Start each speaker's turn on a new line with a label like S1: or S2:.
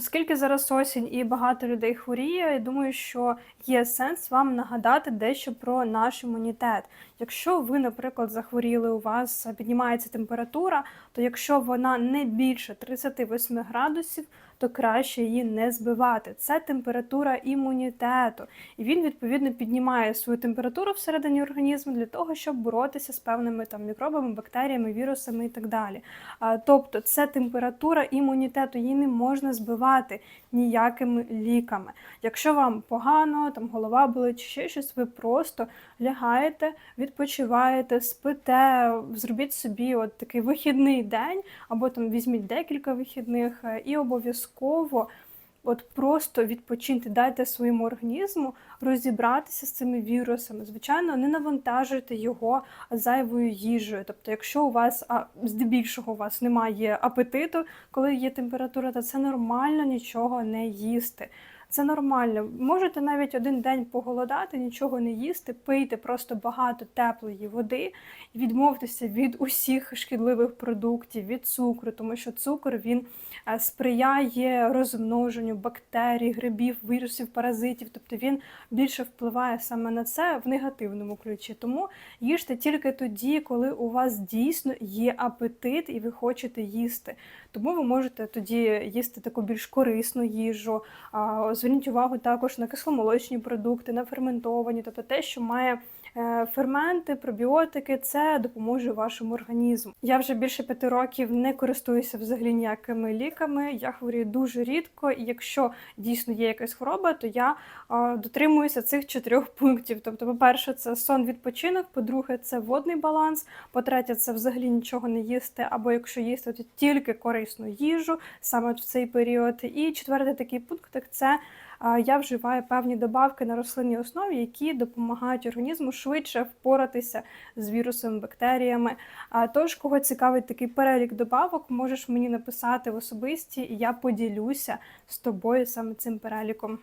S1: Оскільки зараз осінь і багато людей хворіє, я думаю, що є сенс вам нагадати дещо про наш імунітет. Якщо ви, наприклад, захворіли, у вас піднімається температура, то якщо вона не більше 38 градусів, то краще її не збивати. Це температура імунітету, і він відповідно піднімає свою температуру всередині організму для того, щоб боротися з певними там мікробами, бактеріями, вірусами і так далі. Тобто, це температура імунітету, її не можна збивати ніякими ліками. Якщо вам погано, там голова болить чи ще щось, ви просто лягаєте, відпочиваєте, спите, зробіть собі от такий вихідний день, або там візьміть декілька вихідних е, і обов'язково. От просто відпочиньте, дайте своєму організму розібратися з цими вірусами. Звичайно, не навантажуйте його зайвою їжею. Тобто, якщо у вас а здебільшого у вас немає апетиту, коли є температура, то це нормально нічого не їсти. Це нормально. Можете навіть один день поголодати, нічого не їсти, пийте просто багато теплої води і відмовтеся від усіх шкідливих продуктів, від цукру, тому що цукор він е, сприяє розмноженню бактерій, грибів, вірусів, паразитів. Тобто він більше впливає саме на це в негативному ключі. Тому їжте тільки тоді, коли у вас дійсно є апетит і ви хочете їсти. Тому ви можете тоді їсти таку більш корисну їжу. Зверніть увагу також на кисломолочні продукти, на ферментовані, тобто те, що має ферменти, пробіотики, це допоможе вашому організму. Я вже більше п'яти років не користуюся взагалі ніякими ліками. Я хворію дуже рідко, і якщо дійсно є якась хвороба, то я е, дотримуюся цих чотирьох пунктів. Тобто, по-перше, це сон відпочинок, по-друге, це водний баланс, по-третє, це взагалі нічого не їсти, або якщо їсти, то тільки корисну їжу саме в цей період. І четвертий такий пункт це я вживаю певні добавки на рослинній основі, які допомагають організму швидше впоратися з вірусами, бактеріями. Тож, кого цікавить такий перелік добавок, можеш мені написати в особисті, і я поділюся з тобою саме цим переліком.